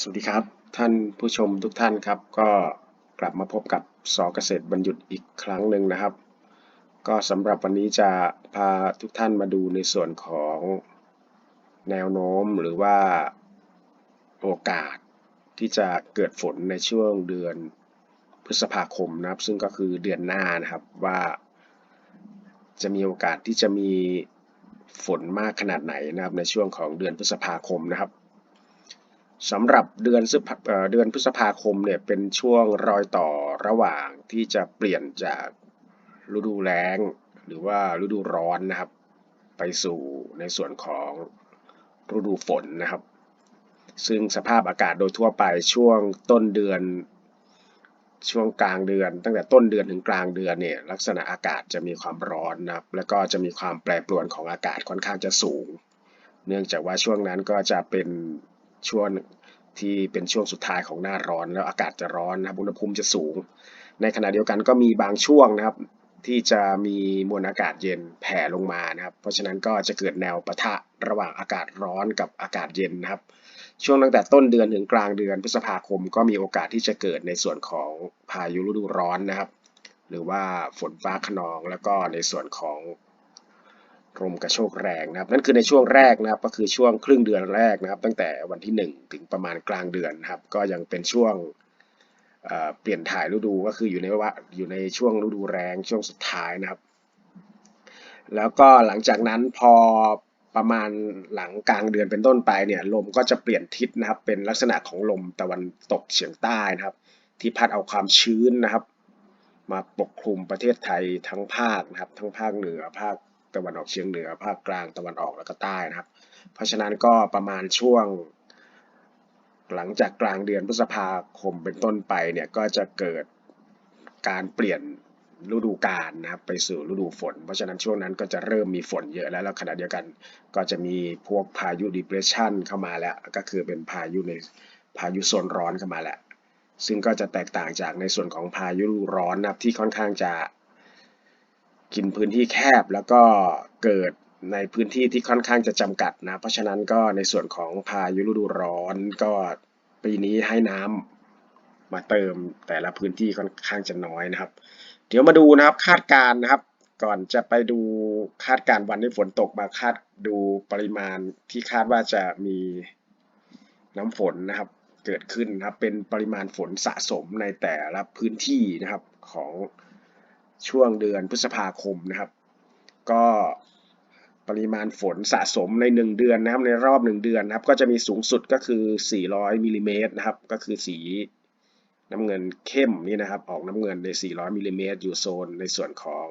สวัสดีครับ ท่านผู้ชมทุกท่านครับ ก็กลับมาพบกับสอเกษตรบรรยุทธ์อีกครั้งหนึ่งนะครับ ก็สำหรับวันนี้จะพาทุกท่านมาดูในส่วนของแนวโน้มหรือว่าโอกาสที่จะเกิดฝนในช่วงเดือนพฤษภาคมนะครับ ซึ่งก็คือเดือนหน้านะครับว่าจะมีโอกาสที่จะมีฝนมากขนาดไหนนะครับในช่วงของเดือนพฤษภาคมนะครับ สำหรับเดือนเดือนพฤษภาคมเนี่ยเป็นช่วงรอยต่อระหว่างที่จะเปลี่ยนจากฤดูแล้ง หรือว่าฤดูร้อนนะครับ ไปสู่ในส่วนของฤดูฝนนะครับ ซึ่งสภาพอากาศโดยทั่วไปช่วงต้นเดือน ช่วงกลางเดือน ตั้งแต่ต้นเดือนถึงกลางเดือนเนี่ยลักษณะอากาศจะมีความร้อนนะครับ แล้วก็จะมีความแปรปรวนของอากาศค่อนข้างจะสูง เนื่องจากว่าช่วงนั้นก็จะเป็น ช่วงที่เป็นช่วงสุดท้ายของหน้าร้อนแล้วอากาศจะร้อนนะครับ อุณหภูมิจะสูง ในขณะเดียวกันก็มีบางช่วงนะครับ ที่จะมีมวลอากาศเย็นแผ่ลงมานะครับ เพราะฉะนั้นก็จะเกิดแนวปะทะระหว่างอากาศร้อนกับอากาศเย็นนะครับ ช่วงตั้งแต่ต้นเดือนถึงกลางเดือนพฤษภาคม ก็มีโอกาสที่จะเกิดในส่วนของพายุฤดูร้อนนะครับ หรือว่าฝนฟ้าขนองแล้วก็ในส่วนของ ลมกระโชกแรงนะครับ นั่นคือในช่วงแรกนะครับ ก็คือช่วงครึ่งเดือนแรกนะครับ ตั้งแต่วันที่ 1 ถึงประมาณกลางเดือนนะครับ ก็ยังเป็นช่วงเปลี่ยนถ่ายฤดูก็คืออยู่ในว่าอยู่ในช่วงฤดูแรงช่วงสุดท้ายนะครับ แล้วก็หลังจากนั้นพอประมาณหลังกลางเดือนเป็นต้นไปเนี่ยลมก็จะเปลี่ยนทิศนะครับ เป็นลักษณะของลมตะวันตกเฉียงใต้นะครับ ที่พัดเอาความชื้นนะครับ มาปกคลุมประเทศไทยทั้งภาคนะครับ ทั้งภาคเหนือภาค ตะวันออกเฉียงเหนือ ภาคกลางตะวันออกแล้วก็ใต้นะครับ เพราะฉะนั้นก็ประมาณช่วง หลังจากกลางเดือนพฤษภาคมเป็นต้นไปเนี่ยก็จะเกิดการเปลี่ยนฤดูกาลนะครับไปสู่ฤดูฝน เพราะฉะนั้นช่วงนั้นก็จะเริ่มมีฝนเยอะแล้วแล้วขณะเดียวกัน ก็จะมีพวกพายุ depression เข้ามาแล้ว ก็คือเป็นพายุในพายุโซนร้อนเข้ามาแล้ว ซึ่งก็จะแตกต่างจากในส่วนของพายุร้อนนะครับที่ค่อนข้างจะ กินพื้นที่แคบแล้วก็เกิดในพื้นที่ที่ค่อนข้างจะจำกัดนะ เพราะฉะนั้นก็ในส่วนของพายุฤดูร้อนก็ปีนี้ให้น้ำมาเติมแต่ละพื้นที่ค่อนข้างจะน้อยนะครับ เดี๋ยวมาดูนะครับคาดการณ์นะครับ ก่อนจะไปดูคาดการณ์วันที่ฝนตกมาคาดดูปริมาณที่คาดว่าจะมีน้ำฝนนะครับเกิดขึ้นนะครับเป็นปริมาณฝนสะสมในแต่ละพื้นที่นะครับของ ช่วงเดือนพฤษภาคมนะครับ ก็ปริมาณฝนสะสมใน 1 เดือนนะครับในรอบ 1 เดือนนะครับ ก็จะมีสูงสุดก็คือ 400มิลิเมตรนะครับ ก็คือสีน้ำเงินเข้มนี่นะครับ ออกน้ำเงินใน 400มิลิเมตรอยู่โซนในส่วนของ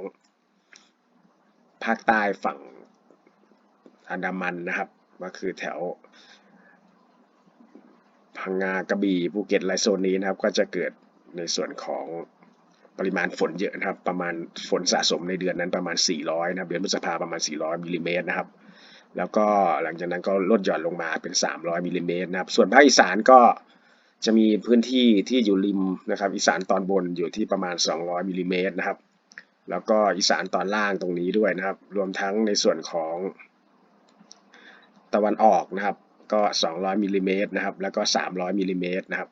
ภาคใต้ฝั่งอันดามันนะครับ ก็คือแถวพังงากระบี่ภูเก็ตไรโซนนี้นะครับ ก็จะเกิดในส่วนของ ปริมาณฝนเยอะนะครับ ประมาณฝนสะสมในเดือนนั้นประมาณ 400 นะครับ เดือนพฤษภาประมาณ 400มิลลิเมตรนะครับ แล้วก็หลังจากนั้นก็ลดหย่อนลงมาเป็น 300มิลลิเมตรนะครับ ส่วนภาคอีสานก็จะมีพื้นที่ที่อยู่ริมนะครับ อีสานตอนบนอยู่ที่ประมาณ 200มิลลิเมตรนะครับ แล้วก็อีสานตอนล่างตรงนี้ด้วยนะครับ รวมทั้งในส่วนของตะวันออกนะครับ ก็ 200มิลลิเมตรนะครับ แล้วก็ 300มิลลิเมตรนะครับ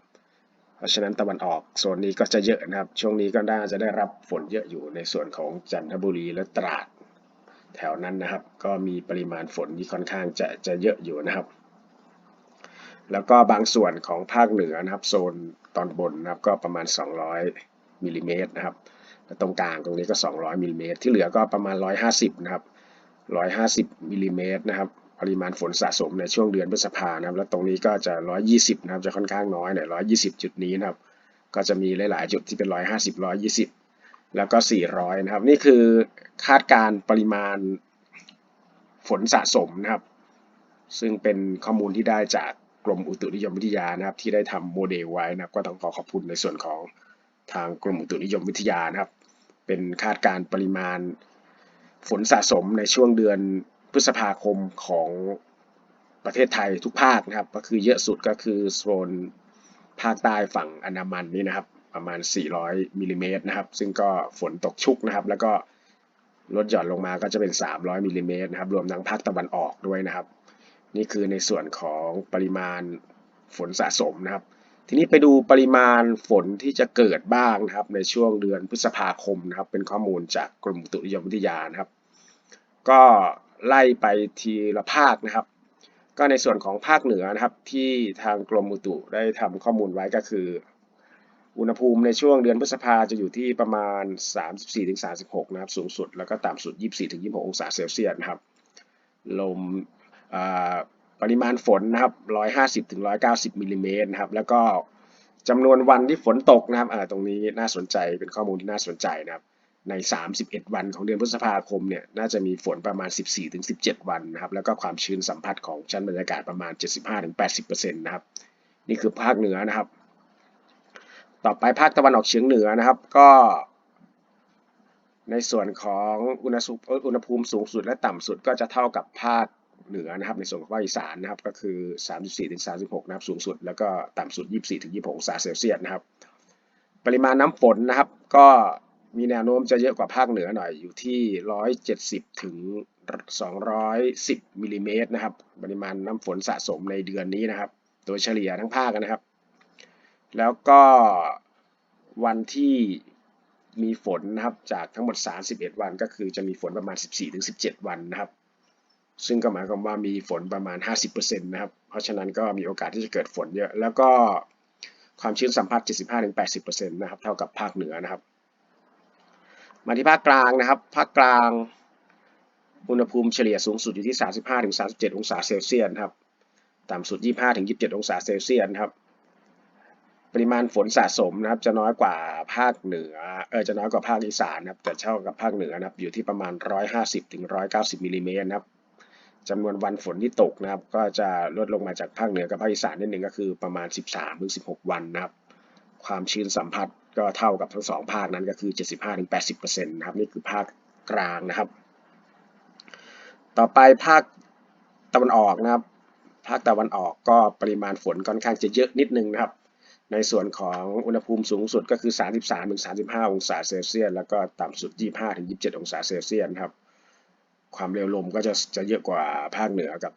ราะฉะนั้นตะวันออกโซนนี้ก็จะเยอะนะครับ ช่วงนี้ก็น่าจะได้รับฝนเยอะอยู่ในส่วนของจันทบุรีและตราด แถวนั้นนะครับ ก็มีปริมาณฝนที่ค่อนข้างจะจะเยอะอยู่นะครับ แล้วก็บางส่วนของภาคเหนือนะครับ โซนตอนบนนะครับก็ประมาณ 200มิลิเมตรนะครับตรงกลางตรงนี้ก็ 200มิลิเมตรที่เหลือก็ประมาณ 150 นะครับ 150มิลิเมตรนะครับ ปริมาณฝนสะสมในช่วงเดือนพฤษภานะครับ แล้วตรงนี้ก็จะ 120 นะครับ จะค่อนข้างน้อยหน่อย120 จุดนี้นะครับ ก็จะมีหลาย ๆ จุดที่เป็น 150 120 แล้วก็ 400 นะครับ นี่คือคาดการปริมาณฝนสะสมนะครับ ซึ่งเป็นข้อมูลที่ได้จากกรมอุตุนิยมวิทยานะครับ ที่ได้ทำโมเดลไว้นะครับ ก็ต้องขอขอบคุณในส่วนของทางกรมอุตุนิยมวิทยานะครับ เป็นคาดการปริมาณฝนสะสมในช่วงเดือน พฤษภาคมของประเทศไทยทุกภาคนะครับ ก็คือเยอะสุดก็คือโซนภาคใต้ฝั่งอันดามันนี่นะครับ ประมาณ 400มิลิเมตรนะครับ ซึ่งก็ฝนตกชุกนะครับ แล้วก็ลดหย่อนลงมาก็จะเป็น 300มิลิเมตรนะครับ รวมทั้งภาคตะวันออกด้วยนะครับ นี่คือในส่วนของปริมาณฝนสะสมนะครับ ทีนี้ไปดูปริมาณฝนที่จะเกิดบ้างนะครับ ในช่วงเดือนพฤษภาคมนะครับ เป็นข้อมูลจากกรมอุตุนิยมวิทยานะครับ ก็ ไล่ไปทีละภาคนะครับ ก็ในส่วนของภาคเหนือนะครับที่ทางกรมอุตุได้ทำข้อมูลไว้ก็คือ อุณหภูมิในช่วงเดือนพฤษภาจะอยู่ที่ประมาณ 34-36 นะครับ สูงสุดแล้วก็ต่ำสุด 24-26 องศาเซลเซียสนะครับ ลมปริมาณฝนนะครับ 150-190มิลลิเมตรนะครับ แล้วก็จำนวนวันที่ฝนตกนะครับตรงนี้น่าสนใจเป็นข้อมูลที่น่าสนใจนะครับ ใน 31 วันของเดือนพฤษภาคมเนี่ยน่าจะมีฝนประมาณ 14-17 วันนะครับแล้วก็ความชื้นสัมผัสของชั้นบรรยากาศประมาณ 75-80%นะครับนี่คือภาคเหนือนะครับ ต่อไปภาคตะวันออกเฉียงเหนือนะครับ ก็ ในส่วนของอุณหภูมิอุณหภูมิสูงสุดและต่ำสุดก็จะเท่ากับภาคเหนือนะครับ ในส่วนของภาคอีสานนะครับ ก็คือ 34-36 นะครับสูงสุด แล้วก็ต่ำสุด 24-26องศาเซลเซียสนะครับ ปริมาณน้ำฝนนะครับ ก็ มีแนวโน้มจะเยอะกว่าภาคเหนือหน่อยอยู่ที่ 170 ถึง 210มิลลิเมตรนะครับ ปริมาณน้ำฝนสะสมในเดือนนี้นะครับ โดยเฉลี่ยทั้งภาคนะครับ แล้วก็วันที่มีฝนนะครับจากทั้งหมด 31 วันก็คือจะมีฝนประมาณ 14-17 วันนะครับ ซึ่งก็หมายความว่ามีฝนประมาณ 50%นะครับ เพราะฉะนั้นก็มีโอกาสที่จะเกิดฝนเยอะ แล้วก็ความชื้นสัมผัส 75-80%นะครับ เท่ากับภาคเหนือนะครับ มาที่ภาคกลางนะครับ ภาคกลางอุณหภูมิเฉลี่ยสูงสุดอยู่ที่ 35-37 องศาเซลเซียสนะครับ ต่ำสุด 25-27 องศาเซลเซียสนะครับ ปริมาณฝนสะสมนะครับ จะน้อยกว่าภาคเหนือ เออ จะน้อยกว่าภาคอีสานนะครับ แต่เท่ากับภาคเหนือนะครับ อยู่ที่ประมาณ 150-190มิลลิเมตรนะครับจำนวนวันฝนที่ตกนะครับ ก็จะลดลงมาจากภาคเหนือกับภาคอีสานนิดหนึ่งก็คือประมาณ 13-16 วันนะครับ ความชื้นสัมผัส ก็เท่ากับทั้งสองภาคนั้นก็คือ 75-80%นะครับนี่คือภาคกลางนะครับ ต่อไปภาคตะวันออกนะครับ ภาคตะวันออกก็ปริมาณฝนค่อนข้างจะเยอะนิดนึงนะครับ ในส่วนของอุณหภูมิสูงสุดก็คือ 33-35 องศาเซลเซียสแล้วก็ต่ำสุด 25-27 องศาเซลเซียสนะครับ ความเร็วลมก็จะจะเยอะกว่าภาคเหนือกับ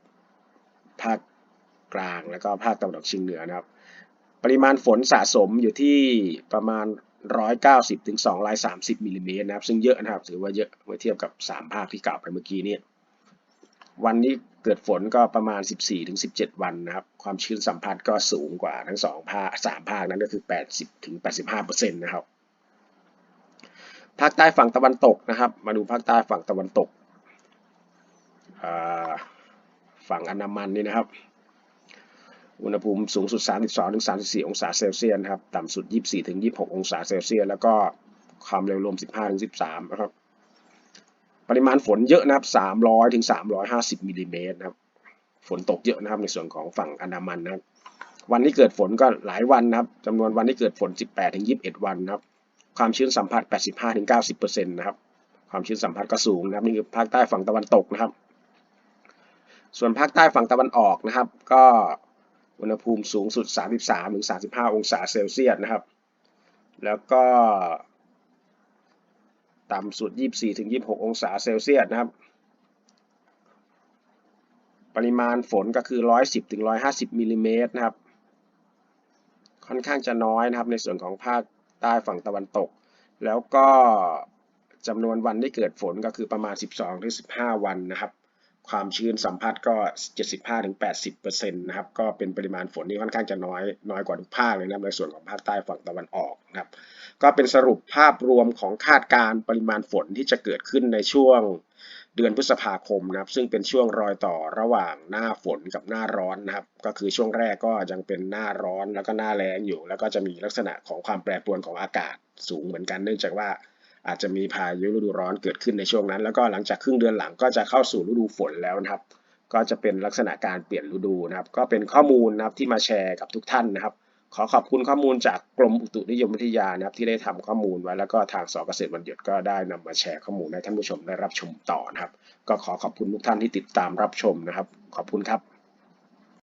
ภาคกลางแล้วก็ภาคตะวันออกเฉียงเหนือนะครับ ปริมาณฝนสะสมอยู่ที่ประมาณ 190ถึง230มิลลิเมตรนะครับ ซึ่งเยอะนะครับ ถือว่าเยอะเมื่อเทียบกับ 3 ภาคที่กล่าวไปเมื่อกี้เนี่ยวันนี้เกิดฝนก็ประมาณ 14ถึง17 วันนะครับ ความชื้นสัมผัสก็สูงกว่าทั้ง 2 ภาค 3 ภาคนั้นก็คือ 80ถึง85%นะครับ ภาคใต้ฝั่งตะวันตกนะครับ มาดูภาคใต้ฝั่งตะวันตก ฝั่งอันดามันนี่นะครับ อุณหภูมิสูงสุด 32-34 องศาเซลเซียสครับ ต่ำสุด 24-26 องศาเซลเซียส แล้วก็ความเร็วลม 15-13 นะครับ ปริมาณฝนเยอะนะครับ 300-350มิลลิเมตรนะครับ ฝนตกเยอะนะครับในส่วนของฝั่งอันดามันนะครับ วันที่เกิดฝนก็หลายวันนะครับจำนวนวันที่เกิดฝน 18-21 วันนะครับ ความชื้นสัมผัส 85-90%นะครับ ความชื้นสัมผัสก็สูงนะครับ นี่คือภาคใต้ฝั่งตะวันตกนะครับ ส่วนภาคใต้ฝั่งตะวันออกนะครับ ก็ อุณหภูมิสูงสุด 33-35 องศาเซลเซียสนะครับ แล้วก็ต่ำสุด 24ถึง26 องศาเซลเซียสนะครับ ปริมาณฝนก็คือ 110ถึง150มิลลิเมตรนะครับ ค่อนข้างจะน้อยนะครับในส่วนของภาคใต้ฝั่งตะวันตก แล้วก็จำนวนวันที่เกิดฝนก็คือประมาณ 12ถึง15 วันนะครับ ความชื้นสัมผัสก็ 75-80%นะครับ ก็เป็นปริมาณฝนที่ค่อนข้างจะน้อย น้อยกว่าทุกภาคเลยนะครับ ในส่วนของภาคใต้ฝั่งตะวันออกนะครับ ก็เป็นสรุปภาพรวมของคาดการณ์ปริมาณฝนที่จะเกิดขึ้นในช่วงเดือนพฤษภาคมนะครับ ซึ่งเป็นช่วงรอยต่อระหว่างหน้าฝนกับหน้าร้อนนะครับ ก็คือช่วงแรกก็ยังเป็นหน้าร้อนแล้วก็หน้าแล้งอยู่ แล้วก็จะมีลักษณะของความแปรปรวนของอากาศสูงเหมือนกัน เนื่องจากว่า อาจจะมีพายุฤดูร้อนเกิดขึ้นในช่วงนั้น แล้วก็หลังจากครึ่งเดือนหลังก็จะเข้าสู่ฤดูฝนแล้วนะครับ ก็จะเป็นลักษณะการเปลี่ยนฤดูนะครับ ก็เป็นข้อมูลนะครับที่มาแชร์กับทุกท่านนะครับ ขอขอบคุณข้อมูลจากกรมอุตุนิยมวิทยานะครับ ที่ได้ทำข้อมูลไว้แล้วก็ทางสเกษตรบัณฑิตก็ได้นำมาแชร์ข้อมูลให้ท่านผู้ชมได้รับชมต่อนะครับ ก็ขอขอบคุณทุกท่านที่ติดตามรับชมนะครับ ขอบคุณครับ